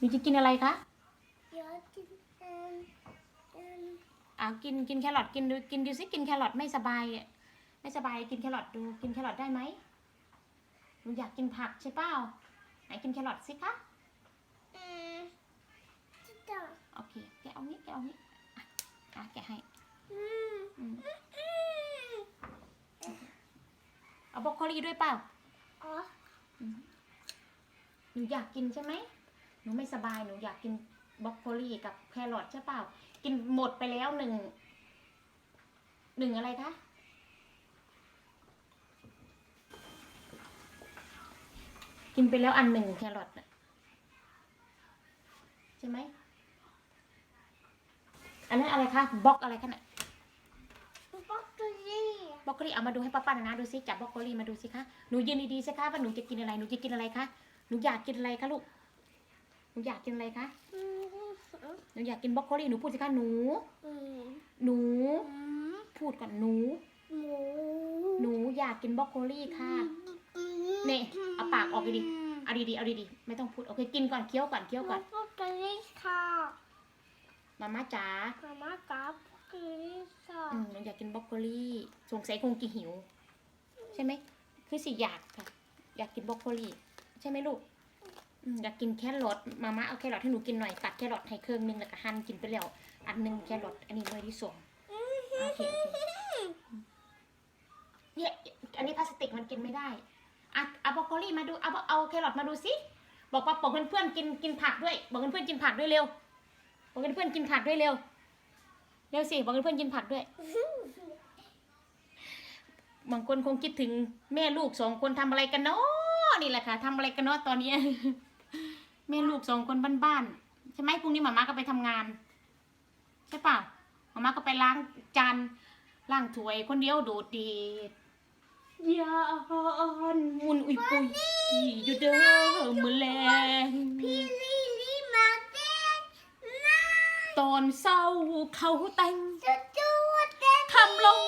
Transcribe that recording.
หนูจะกินอะไรคะเดี๋ยวกินเอิ่มเอิ่มอ่ากินกินแครอทกินดูกินดูสิกินแครอทไม่สบายอะไม่สบายกินแครอทดูกินแครอทได้ไหมหนูอยากกินผักใช่เปล่าไหนกินแครอทสิคะอืมจะต่อโอเคแกะเอานี้แกะเอานี้อะอะแกะให้อืมอืมอืมเอาบรอกโคลีด้วยเปล่าอ๋อหนูอยากกินใช่ไหมห นูไม่สบายหนูอยากกินบรอกโคลีกับแครอทใช่เปล่า กินหมดไปแล้วหนึ่งหนึ่งอะไรคะกินไปแล้วอันหนึ่งแครอทน่ะใช่ไหมอันนั้นอะไรคะบล็อกอะไรคะน่ะบล็อกเกอรี่บรอกโคลีเอามาดูให้ป้าป้าหน่อยนะดูสิจับบรอกโคลีมาดูสิคะหนูยืนดีๆสิคะว่าหนูจะกินอะไรหนูจะกินอะไรคะหนูอยากกินอะไรคะลูก หนูอยากกินอะไรคะอืมหนูอยากกินบรอกโคลีหนูพูดสิคะหนูอืมหนูอืมพูดก่อนหนูหมูหนูอยากกินบรอกโคลีค่ะนี่เอาปากออกดิเอาดีๆเอาดีๆไม่ต้องพูดโอเคกินก่อนเคี้ยวก่อนเคี้ยวก่อนบล็อกเกอรี่ค่ะมาม่าจ๋ามาม่ากับบล็อกเกอรี่ค่ะอืมหนูอยากกินบรอกโคลีสงสัยคงกินหิว ใช่ไหมคือสิอยากค่ะ อยากกินบรอกโคลีใช่ไหมลูก อืมอยากกินแครอทมาม่าเอาแครอทให้หนูกินหน่อยตัดแครอทให้เครื่องนึงแล้วก็หั่นกินไปแล้วอันหนึงแครอทอันนี้หน่วยที่สองโอเคโอเคเนี่ยอันนี้พลาสติกมันกินไม่ได้อะเอาบรอกโคลีมาดูเอาเอาแครอทมาดูสิบอกว่าบอกเพื่อนๆกินกินผักด้วย บอกเพื่อนๆกินผักด้วยเร็วบอกเพื่อนๆกินผักด้วยเร็วเร็วสิบอกเพื่อนๆกินผักด้วยบางคนคงคิดถึงแม่ลูกสองคนทำอะไรกันเนาะนี่แหละค่ะทำอะไรกันเนาะตอนเนี้ย แม่ลูกสองคนบ้านๆใช่ไหมพรุ่งนี้หมาม่าก็ไปทำงาน ใช่เปล่าหมาม่าก็ไปล้างจานล้างถ้วยคนเดียวโดดเดีดยานมุนอุยปุยอยู่เด้อมือแรงพี่ลิลี่มาเต้นนะตอนเศร้าเขาแต่งจุดจุดเต้นคำลง